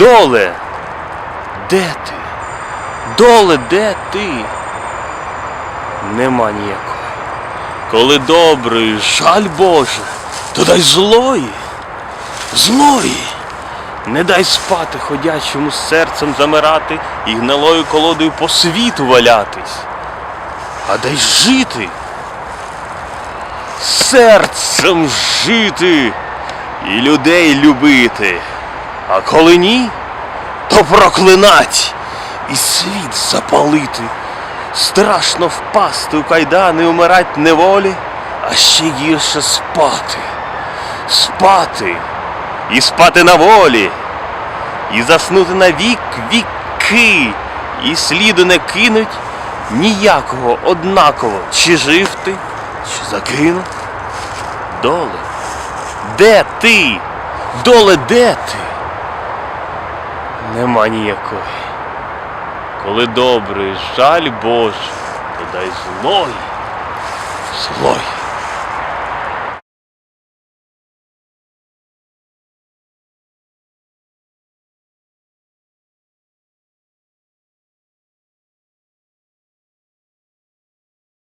Доле, де ти? Доле, де ти? Нема ніякої. Коли добрий, жаль Боже, то дай злої, злої. Не дай спати ходячому серцем замирати і гнилою колодою по світу валятись. А дай жити. Серцем жити і людей любити. А коли ні, то проклинать і світ запалити. Страшно впасти у кайдани, умирать неволі, а ще гірше спати. Спати і спати на волі, і заснути на вік віки, і сліду не кинуть ніякого однаково, чи жив ти, чи загинув. Доле, де ти? Доле, де ти? Нема ніякої. Коли добрий, жаль Боже, то дай злої, злої.